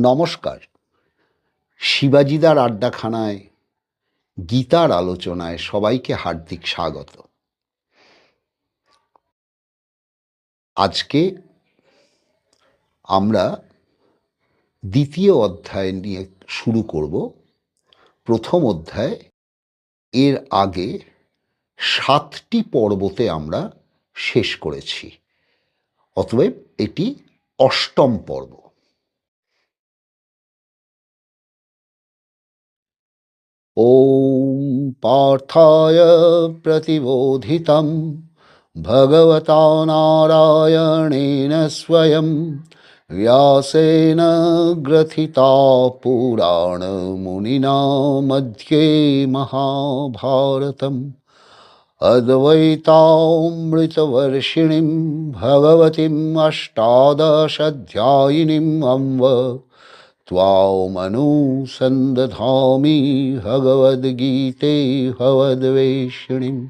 নমস্কার। শিবাজিদার আড্ডাখানায়, গীতার আলোচনায় সবাইকে হার্দিক স্বাগত। আজকে আমরা দ্বিতীয় অধ্যায় নিয়ে শুরু করব। প্রথম অধ্যায়, এর আগে সাতটি পর্বতে আমরা শেষ করেছি। অতএব এটি অষ্টম পর্ব। ॐ पार्थाय प्रतिबोधितं भगवता नारायणेन स्वयं व्यासेन ग्रथिता पुराणमुनिना मध्ये महाभारतम्। अद्वैतामृतवर्षिणीं भगवतीम् अष्टादशाध्यायिनीम् अम्ब त्वामनुसन्दधामि भगवद्गीते भवद्वेषिणीं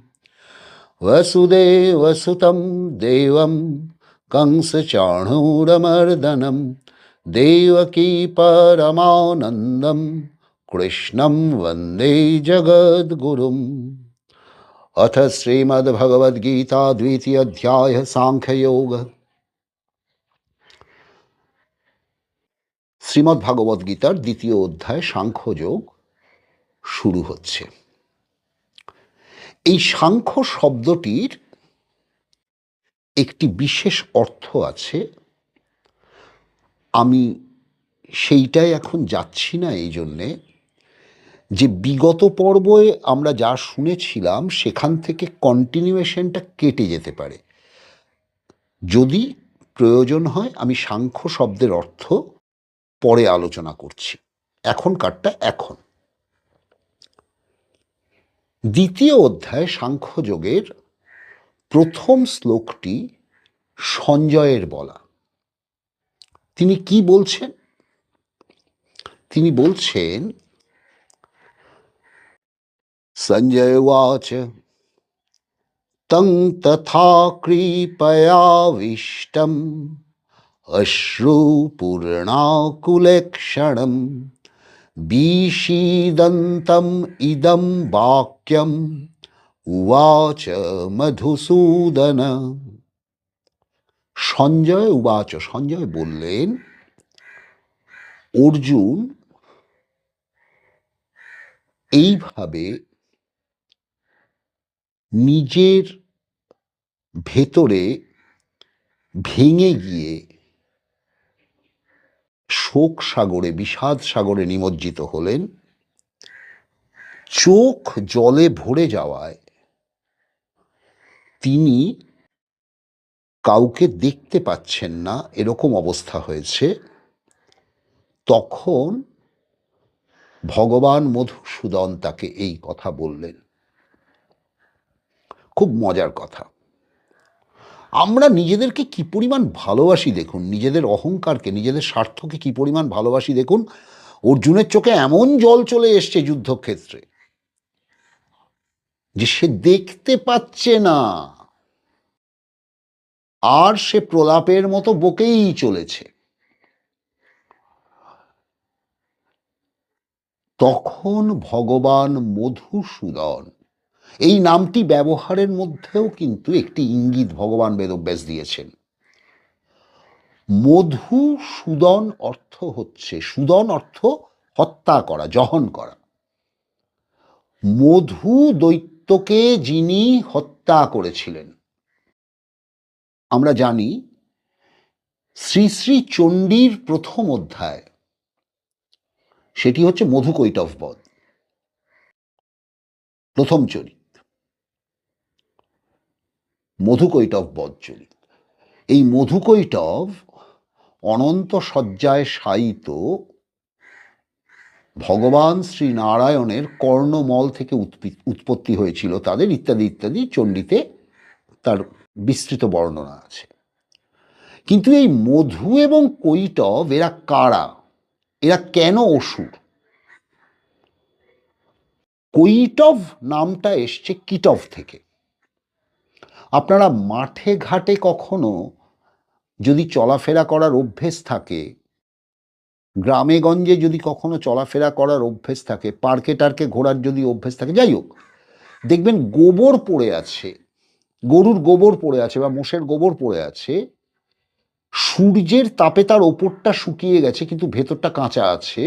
वसुदेवसुतं देवं कंसचाणूरमर्दनं देवकी परमानन्दं कृष्णं वंदे जगद्गुरुम्। अथ श्रीमद्भगवद्गीता द्वितीयोऽध्यायः साङ्ख्ययोगः। শ্রীমদ্ ভাগবত গীতার দ্বিতীয় অধ্যায় সাংখ্যযোগ শুরু হচ্ছে। এই সাংখ্য শব্দটির একটি বিশেষ অর্থ আছে। আমি সেইটাই এখন যাচ্ছি না এই জন্যে যে বিগত পর্বে আমরা যা শুনেছিলাম সেখান থেকে কন্টিনিউয়েশনটা কেটে যেতে পারে। যদি প্রয়োজন হয় আমি সাংখ্য শব্দের অর্থ পরে আলোচনা করছি। এখনকারটা এখন। দ্বিতীয় অধ্যায় সাংখ্যযোগের প্রথম শ্লোকটি সঞ্জয়ের বলা। তিনি কি বলছেন? তিনি বলছেন, সঞ্জয় ওয়াচ তং তথা কৃপয়াবিষ্টম। अश्रुपूर्णाकुलेक्षणं बीषीदन्तम् इदं वाक्यम् उवाच মধুসূদন সঞ্জয় উবাচ সঞ্জয় বললেন অর্জুন এইভাবে নিজের ভেতরে ভেঙে গিয়ে শোক সাগরে, বিষাদ সাগরে নিমজ্জিত হলেন। চোখ জলে ভরে যাওয়ায় তিনি কাউকে দেখতে পাচ্ছেন না, এরকম অবস্থা হয়েছে। তখন ভগবান মধুসূদন তাকে এই কথা বললেন। খুব মজার কথা। আমরা নিজেদেরকে কি পরিমাণ ভালোবাসি দেখুন, নিজেদের অহংকারকে, নিজেদের স্বার্থকে কি পরিমাণ ভালোবাসি দেখুন, অর্জুনের চোখে এমন জল চলে এসছে যুদ্ধক্ষেত্রে যে সে দেখতে পাচ্ছে না। আর সে প্রলাপের মতো বকেই চলেছে। তখন ভগবান মধুসূদন এই নামটি ব্যবহারের মধ্যেও কিন্তু একটি ইঙ্গিত ভগবান বেদব্যাস দিয়েছেন। মধু সুদন অর্থ হচ্ছে, সুদন অর্থ হত্যা করা, জহন করা। মধু দৈত্যকে যিনি হত্যা করেছিলেন। আমরা জানি শ্রী শ্রী চণ্ডীর প্রথম অধ্যায়, সেটি হচ্ছে মধু কৈটববধ প্রথম চরিত মধুকৈটব বজ্জলিত এই মধুকৈটব অনন্ত শয্যায় শায়িত ভগবান শ্রী নারায়ণের কর্ণমল থেকে উৎপত্তি হয়েছিল তাদের, ইত্যাদি ইত্যাদি, চণ্ডীতে তার বিস্তৃত বর্ণনা আছে। কিন্তু এই মধু এবং কৈটব এরা কারা? এরা কেন অসুর? কৈটব নামটা এসছে কিটব থেকে। আপনারা মাঠে ঘাটে কখনো যদি চলাফেরা করার অভ্যেস থাকে, গ্রামে গঞ্জে যদি কখনো চলাফেরা করার অভ্যেস থাকে, পার্কে টার্কে ঘোরার যদি অভ্যেস থাকে, যাই হোক, দেখবেন গোবর পড়ে আছে, গরুর গোবর পড়ে আছে বা মোষের গোবর পড়ে আছে, সূর্যের তাপে তার ওপরটা শুকিয়ে গেছে কিন্তু ভেতরটা কাঁচা আছে,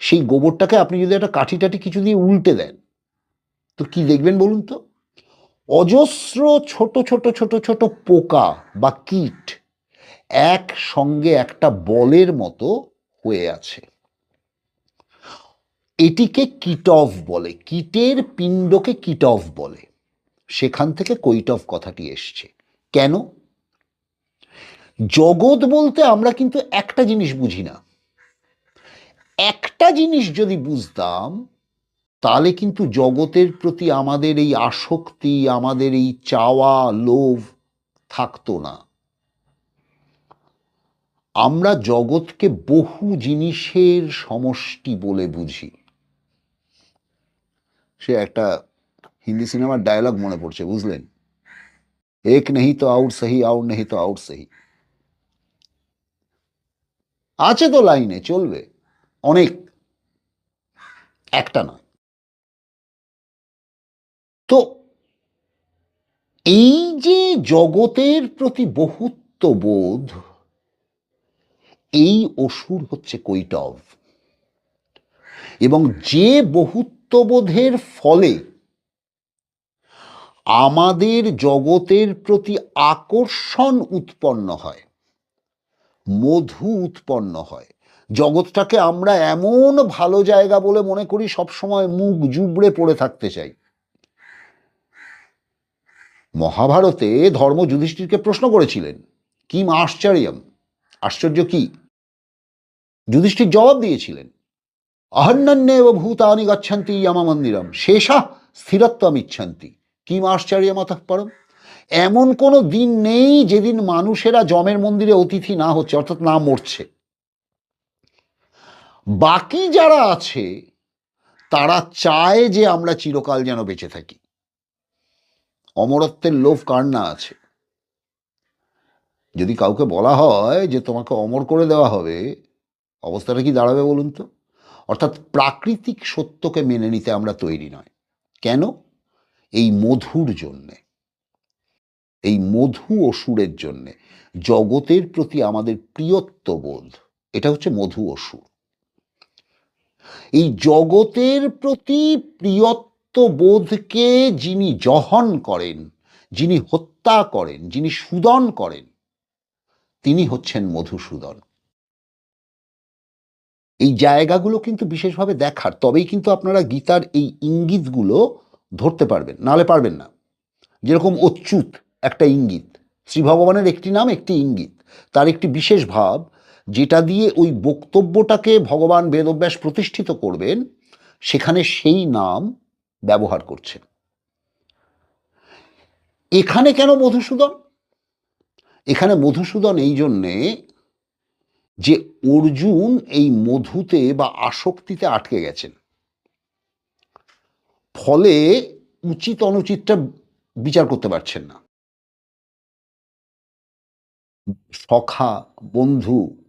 সেই গোবরটাকে আপনি যদি একটা কাঠি টাঠি কিছু দিয়ে উল্টে দেন, তো কি দেখবেন বলুন তো? অজস্র ছোট ছোট ছোট ছোট পোকা বা কীট একসঙ্গে একটা বলের মতো হয়ে আছে। এটিকে কিটফ বলে, কীটের পিণ্ডকে কিটফ বলে। সেখান থেকে কৈটফ কথাটি এসছে। কেন? জগৎ বলতে আমরা কিন্তু একটা জিনিস বুঝি না। একটা জিনিস যদি বুঝতাম তাহলে কিন্তু জগতের প্রতি আমাদের এই আসক্তি, আমাদের এই চাওয়া, লোভ থাকতো না। আমরা জগৎকে বহু জিনিসের সমষ্টি বলে বুঝি। সে একটা হিন্দি সিনেমার ডায়লগ মনে পড়ছে, বুঝলেন? এক নেই তো আউট সহি আউট নেই তো আউট সহি। আছে তো লাইনে, চলবে। অনেক। একটা নয় তো এই যে জগতের প্রতি বহুত্ব বোধ, এই অসুর হচ্ছে কৈটব। এবং যে বহুত্ববোধের ফলে আমাদের জগতের প্রতি আকর্ষণ উৎপন্ন হয়, মধু উৎপন্ন হয়। জগৎটাকে আমরা এমন ভালো জায়গা বলে মনে করি সবসময় মুখ জুবড়ে পড়ে থাকতে চাই। মহাভারতে ধর্ম যুধিষ্ঠিরকে প্রশ্ন করেছিলেন, কিম আশ্চর্যম? আশ্চর্য কি? যুধিষ্ঠির জবাব দিয়েছিলেন, অহন্যন্যেব ভূতানি গচ্ছন্তি ইয়ামা মন্দিরম শেষা স্থিরত্বম ইচ্ছন্তি কিম আশ্চর্যমত পরম? এমন কোনো দিন নেই যেদিন মানুষেরা জমের মন্দিরে অতিথি না হচ্ছে, অর্থাৎ না মরছে। বাকি যারা আছে, তারা চায় যে আমরা চিরকাল যেন বেঁচে থাকি। অমরত্বের লোভ কার না আছে? যদি কাউকে বলা হয় যে তোমাকে অমর করে দেওয়া হবে, অবস্থাটা কি দাঁড়াবে বলুন তো? অর্থাৎ প্রাকৃতিক সত্যকে মেনে নিতে আমরা তৈরি নয়। কেন? এই মধুর জন্যে। এই মধু অসুরের জন্যে। জগতের প্রতি আমাদের প্রিয়ত্ব বোধ, এটা হচ্ছে মধু অসুর। এই জগতের প্রতি প্রিয়ত্ব বোধকে যিনি জহন করেন, যিনি হত্যা করেন, যিনি সুদন করেন, তিনি হচ্ছেন মধুসূদন। এই জায়গাগুলো কিন্তু বিশেষভাবে দেখার, তবেই কিন্তু আপনারা গীতার এই ইঙ্গিতগুলো ধরতে পারবেন। নাহলে পারবেন না। যেরকম অচ্যুত একটা ইঙ্গিত, শ্রী ভগবানের একটি নাম, একটি ইঙ্গিত, তার একটি বিশেষ ভাব, যেটা দিয়ে ওই বক্তব্যটাকে ভগবান বেদব্যাস প্রতিষ্ঠিত করবেন, সেখানে সেই নাম ব্যবহার করছেন। এখানে কেন মধুসূদন? এখানে মধুসূদন এই জন্যে যে অর্জুন এই মধুতে বা আসক্তিতে আটকে গেছেন। ফলে উচিত অনুচিতটা বিচার করতে পারছেন না। সখা, বন্ধু,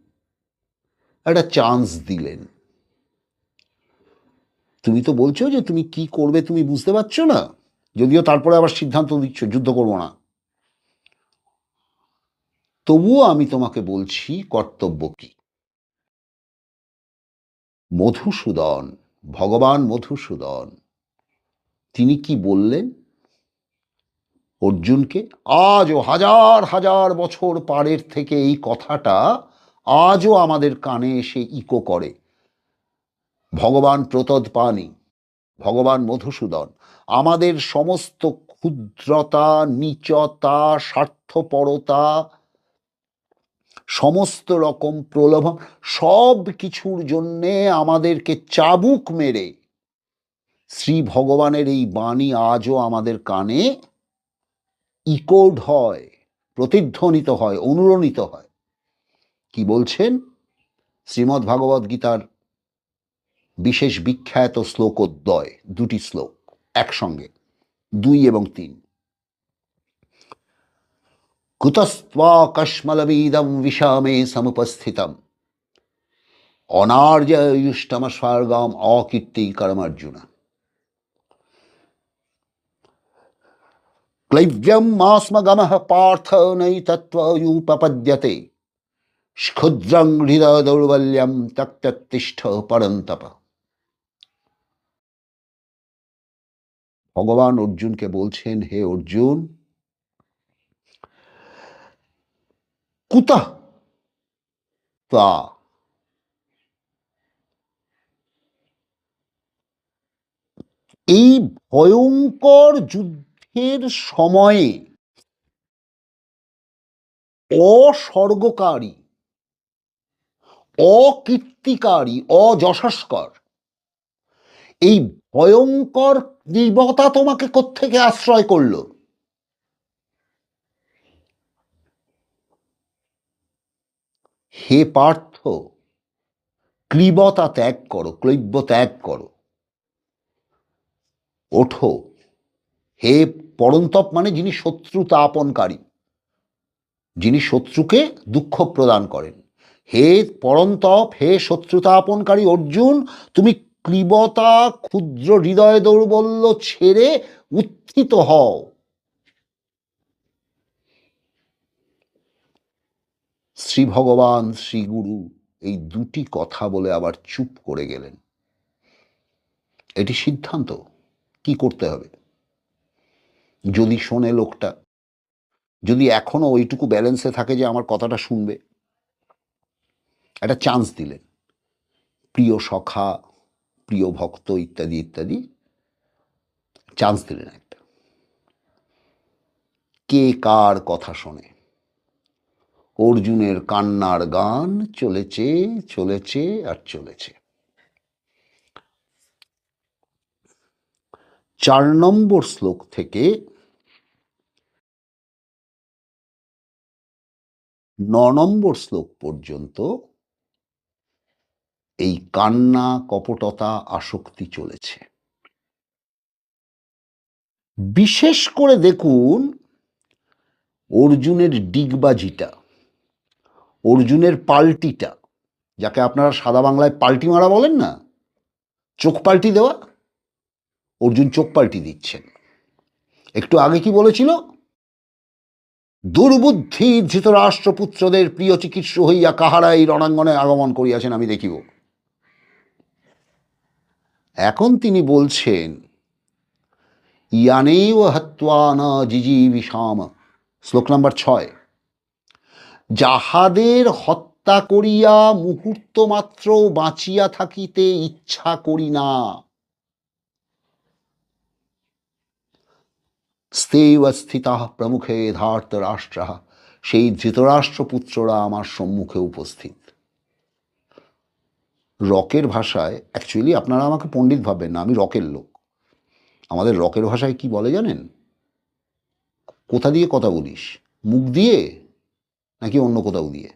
একটা চান্স দিলেন। তুমি তো বলছো যে তুমি কি করবে তুমি বুঝতে পারছ না। যদিও তারপরে আবার সিদ্ধান্ত দিচ্ছ যুদ্ধ করব না। তবুও আমি তোমাকে বলছি, কর্তব্য কি? মধুসূদন, ভগবান মধুসূদন, তিনি কি বললেন? অর্জুনকে, আজও হাজার হাজার বছর পারের থেকে এই কথাটা আজও আমাদের কানে এসে ইকো করে। ভগবান প্রতদ পানি, ভগবান মধুসূদন, আমাদের সমস্ত ক্ষুদ্রতা, নিচতা, স্বার্থপরতা, সমস্ত রকম প্রলোভন, সব কিছুর জন্যে আমাদেরকে চাবুক মেরে শ্রী ভগবানের এই বাণী আজও আমাদের কানে ইকোড হয়, প্রতিধ্বনিত হয়, অনুরণিত হয়। কি বলছেন? শ্রীমদ্ ভাগবত গীতার বিশেষ বিখ্যাত শ্লোকোদ্বয়, দুটি শ্লোক একসঙ্গে, দুই এবং তিন। কুতস্ত্বাকশ্মলবীদম বিষামে সমুপস্থিতম। অনার্যুষ্টম স্বর্গম অকীর্তি কর্মার্জুনা ক্লৈব্যম মাস্মগম পার্থ নৈ তত্ত্বপদ্যতে ক্ষুদ্রং হৃদ দৌর্বল্যম তক্তত্তিষ্ঠ পরন্তপ। ভগবান অর্জুনকে বলছেন হে অর্জুন কুতঃ তা এই ভয়ঙ্কর যুদ্ধের সময়ে অস্বর্গকারী অকীর্তিকারী অযশস্কর এই ভয়ঙ্কর দেবতা তোমাকে কোত্থেকে আশ্রয় করল? হে পার্থ ক্লীবতা ত্যাগ করো ক্লৈব্য ত্যাগ করো। ওঠো। হে পরন্তপ মানে যিনি শত্রু তাপনকারী যিনি শত্রুকে দুঃখ প্রদান করেন। হে পরন্তপ, হে শত্রুতাপনকারী অর্জুন, তুমি ক্লীবতা ক্ষুদ্র হৃদয় দৌর্বল্য ছেড়ে উত্থিত হও। শ্রী ভগবান, শ্রী গুরু এই দুটি কথা বলে আবার চুপ করে গেলেন। এটি সিদ্ধান্ত, কি করতে হবে? যদি শোনে লোকটা, যদি এখনও ওইটুকু ব্যালেন্সে থাকে যে আমার কথাটা শুনবে। একটা চান্স দিলেন। প্রিয় সখা প্রিয় ভক্ত ইত্যাদি ইত্যাদি চান্স দিলেন একটা। কে কার কথা শোনে? অর্জুনের কান্নার গান চলেছে চলেছে আর চলেছে। চার নম্বর শ্লোক থেকে ন নম্বর শ্লোক পর্যন্ত এই কান্না, কপটতা, আসক্তি চলেছে। বিশেষ করে দেখুন অর্জুনের ডিগবাজিটা, অর্জুনের পাল্টিটা, যাকে আপনারা সাদা বাংলায় পাল্টি মারা বলেন না, চোখ পাল্টি দেওয়া, অর্জুন চোখ পাল্টি দিচ্ছেন। একটু আগে কি বলেছিল? দুর্বুদ্ধি ধৃতরাষ্ট্রপুত্রদের প্রিয় চিকিৎসু হইয়া কাহারা এই রণাঙ্গনে আগমন করিয়াছেন, আমি দেখিব। এখন তিনি বলছেন ইয়ানেও হত্বা না জিজিবিষাম শ্লোক নাম্বার ছয়। যাহাদের হত্যা করিয়া মুহূর্ত মাত্র বাঁচিয়া থাকিতে ইচ্ছা করি না স্থেব স্থিতা প্রমুখে ধার্ত রাষ্ট্র সেই ধৃতরাষ্ট্রপুত্ররা আমার সম্মুখে উপস্থিত। রকের ভাষায় অ্যাকচুয়ালি আপনারা আমাকে পণ্ডিত ভাববেন না, আমি রকের লোক। আমাদের রকের ভাষায় কি বলে জানেন? কোথা দিয়ে কথা বলিস? মুখ দিয়ে নাকি অন্য কোথাও দিয়ে?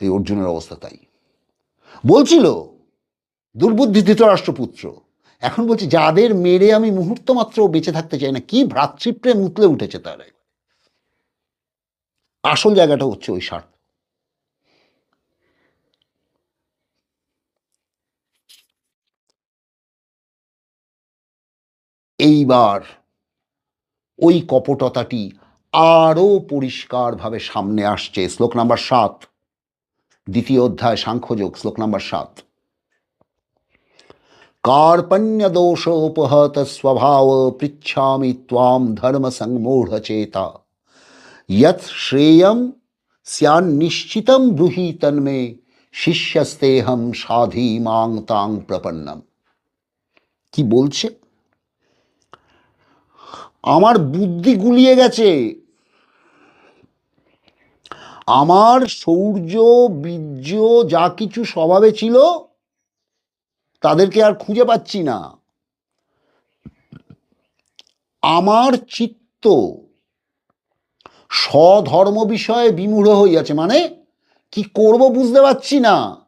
এই অর্জুনের অবস্থা তাই। বলছিল দুর্বুদ্ধি ধৃতরাষ্ট্রপুত্র এখন বলছি, যাদের মেরে আমি মুহূর্ত মাত্র বেঁচে থাকতে চাই না, কি ভ্রাতৃপ্রেম উতলে উঠেছে তার? আসল জায়গাটা হচ্ছে ওই স্বার্থ। এইবার ওই কপটতাটি আরও পরিষ্কারভাবে সামনে আসছে। শ্লোক নাম্বার সাত, দ্বিতীয় অধ্যায়, সাংখ্যযোগ, শ্লোক নাম্বার সাত। কার্পণ্যদোষোপহত স্বভাব পৃচ্ছামি ত্বাম ধর্ম সংমূঢ়চেতা ইয়ৎ শ্রেয়ম স্যান্নিশ্চিতম ব্রুহি তন্মে শিষ্যস্তেহম সাধি মাং তাং প্রপন্নম। কি বলছে? আমার বুদ্ধি গুলিয়ে গেছে। আমার শৌর্য বীর্য যা কিছু স্বভাবে ছিল, তাদেরকে আর খুঁজে পাচ্ছি না। আমার চিত্ত স্বধর্ম বিষয়ে বিমূঢ় হইয়াছে মানে কি করব বুঝতে পারছি না।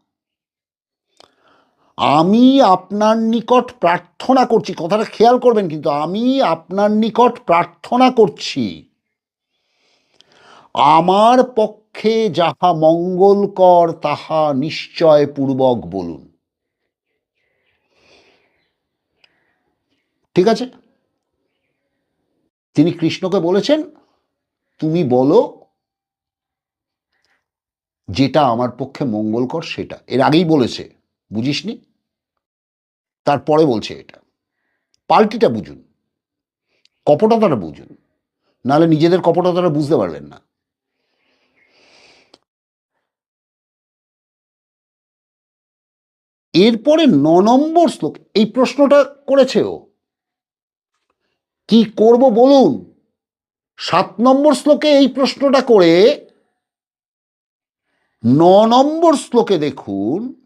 আমি আপনার নিকট প্রার্থনা করছি। কথাটা খেয়াল করবেন কিন্তু, আমি আপনার নিকট প্রার্থনা করছি। আমার পক্ষে যাহা মঙ্গলকর, তাহা নিশ্চয় পূর্বক বলুন। ঠিক আছে? তিনি কৃষ্ণকে বলেছেন, তুমি বলো, যেটা আমার পক্ষে মঙ্গলকর, সেটা। এর আগেই বলেছে। বুঝিসনি? তারপরে বলছে এটা। পাল্টিটা বুঝুন। কপটতাটা বুঝুন। নাহলে নিজেদের কপটতাটা বুঝতে পারলেন না। এরপরে ন নম্বর শ্লোক, এই প্রশ্নটা করেছে ও। কি করব বলুন? সাত নম্বর শ্লোকে এই প্রশ্নটা করে, ন নম্বর শ্লোকে দেখুন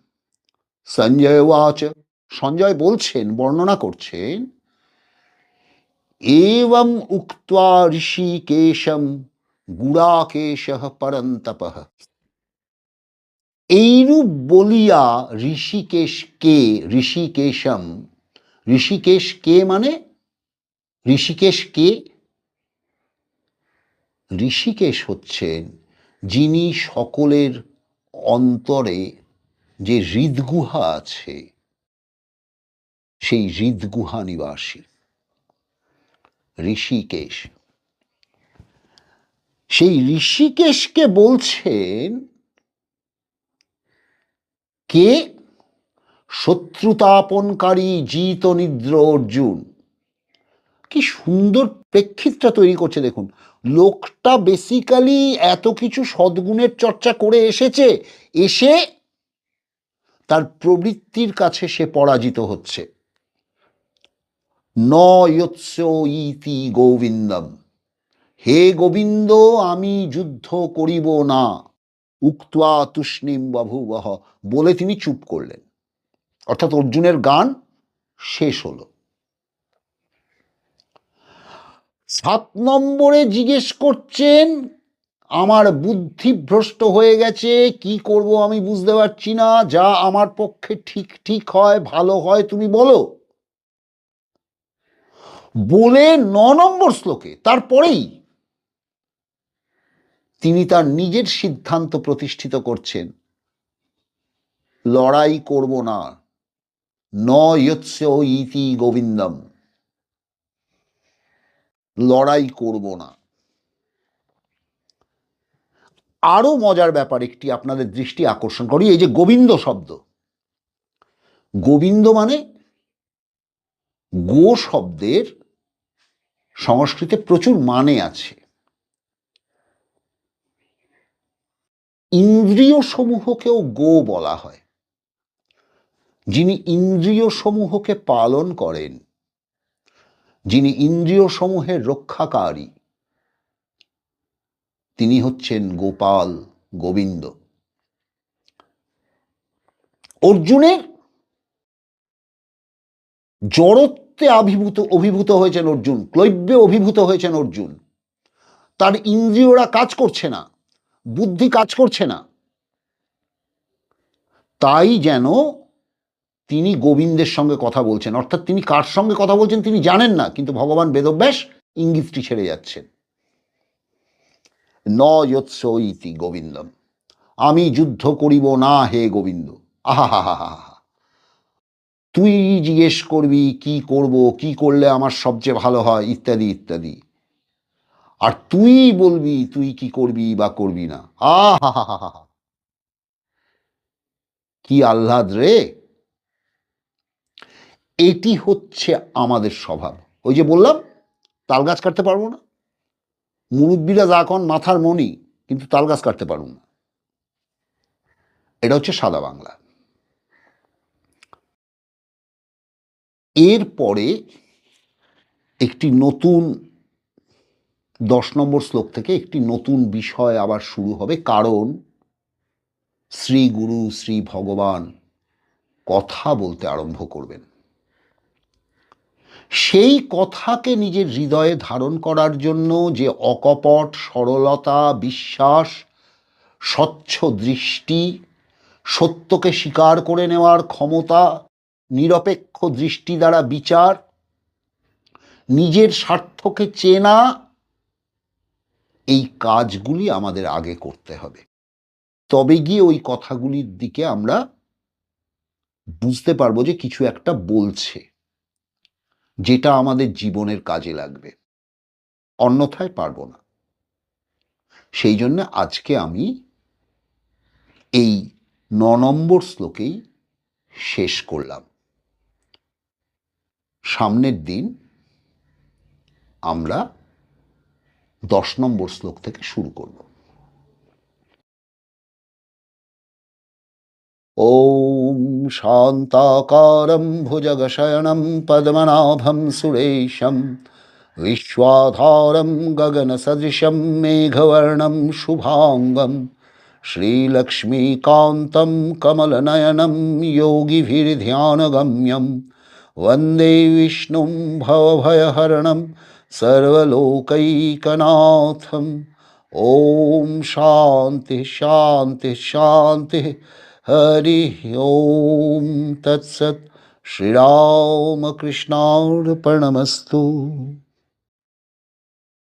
সঞ্জয় ওয়াচ, সঞ্জয় বলছেন, বর্ণনা করছেন এবং উক্তা ঋষিকেশম গুড়াকেশ পরন্তপ। এইরূপ বলিয়া ঋষিকেশ কে, ঋষিকেশম, ঋষিকেশ কে মানে? ঋষিকেশ কে? ঋষিকেশ হচ্ছেন যিনি সকলের অন্তরে যে হৃদগুহা আছে, সেই হৃদগুহা নিবাসী। ঋষিকেশ। সেই ঋষিকেশকে বলছেন, কে? শত্রুতাপনকারী জিত নিদ্র অর্জুন। কি সুন্দর প্রেক্ষিতটা তৈরি করছে, দেখুন। লোকটা বেসিক্যালি এত কিছু সদ্গুণের চর্চা করে এসেছে, এসে প্রবৃত্তির কাছে সে পরাজিত হচ্ছে। ন ইয়ৎস ইতি গোবিন্দম। হে গোবিন্দ, আমি যুদ্ধ করিব না। উক্তা তুষ্ণিম বাভুবহ। বলে তিনি চুপ করলেন। অর্থাৎ অর্জুনের গান শেষ হলো। সাত নম্বরে জিজ্ঞেস করছেন আমার বুদ্ধি ভ্রষ্ট হয়ে গেছে, কি করব আমি বুঝতে পারছি না, যা আমার পক্ষে ঠিক ঠিক হয়, ভালো হয়, তুমি বলো। বলে ন নম্বর শ্লোকে, তারপরেই তিনি তার নিজের সিদ্ধান্ত প্রতিষ্ঠিত করছেন। লড়াই করব না। ন ইয়ৎস ইতি গোবিন্দম। লড়াই করব না। আরও মজার ব্যাপার একটি আপনাদের দৃষ্টি আকর্ষণ করি, এই যে গোবিন্দ শব্দ। গোবিন্দ মানে গো শব্দের সংস্কৃতে প্রচুর মানে আছে। ইন্দ্রিয় সমূহকেও গো বলা হয়। যিনি ইন্দ্রিয় সমূহকে পালন করেন, যিনি ইন্দ্রিয় সমূহের রক্ষাকারী তিনি হচ্ছেন গোপাল গোবিন্দ। অর্জুনের জড়ত্বে আবিভূত অভিভূত হয়েছেন অর্জুন, ক্লৈব্যে অভিভূত হয়েছেন অর্জুন। তার ইন্দ্রিয়রা কাজ করছে না, বুদ্ধি কাজ করছে না। তাই যেন তিনি গোবিন্দের সঙ্গে কথা বলছেন। অর্থাৎ তিনি কার সঙ্গে কথা বলছেন তিনি জানেন না, কিন্তু ভগবান বেদব্যাস ইঙ্গিতটি ছেড়ে যাচ্ছেন। ন যৎস ইতি গোবিন্দম আমি যুদ্ধ করিব না হে গোবিন্দ। আহা হা হা হা তুই জিজ্ঞেস করবি, কি করব, কি করলে আমার সবচেয়ে ভালো হয়, ইত্যাদি ইত্যাদি। আর তুই বলবি, তুই কি করবি বা করবি না। আহা হা হা হা কি আহ্লাদ রে। এটি হচ্ছে আমাদের স্বভাব। ওই যে বললাম, তাল গাছ কাটতে পারব না। মুরব্বীরা যখন মাথার মনি কিন্তু তাল গাছ কাটতে পারব না। এটা হচ্ছে সাদা বাংলা। এরপরে একটি নতুন, দশ নম্বর শ্লোক থেকে একটি নতুন বিষয় আবার শুরু হবে, কারণ শ্রী গুরু, শ্রী ভগবান কথা বলতে আরম্ভ করবেন। সেই কথাকে নিজের হৃদয়ে ধারণ করার জন্য যে অকপট, সরলতা, বিশ্বাস, স্বচ্ছ দৃষ্টি, সত্যকে স্বীকার করে নেওয়ার ক্ষমতা, নিরপেক্ষ দৃষ্টি দ্বারা বিচার, নিজের স্বার্থকে চেনা, এই কাজগুলি আমাদের আগে করতে হবে। তবে গিয়ে ওই কথাগুলির দিকে আমরা বুঝতে পারব যে কিছু একটা বলছে। যেটা আমাদের জীবনের কাজে লাগবে। অন্যথায় পারব না। সেই জন্য আজকে আমি এই ন নম্বর শ্লোকেই শেষ করলাম। সামনের দিন আমরা দশ নম্বর শ্লোক থেকে শুরু করব। ॐ शान्ताकारं भुजगशयनं पद्मनाभं सुरेशं विश्वाधारं गगनसदृशं मेघवर्णं शुभाङ्गं श्रीलक्ष्मीकान्तं कमलनयनं योगिभिर्ध्यानगम्यं वंदे विष्णुं भवभयहरणं सर्वलोकैकनाथम्। ॐ शान्तिः शान्तिः शान्तिः। हरिः ॐ तत्सत् श्रीरामकृष्णार्पणमस्तु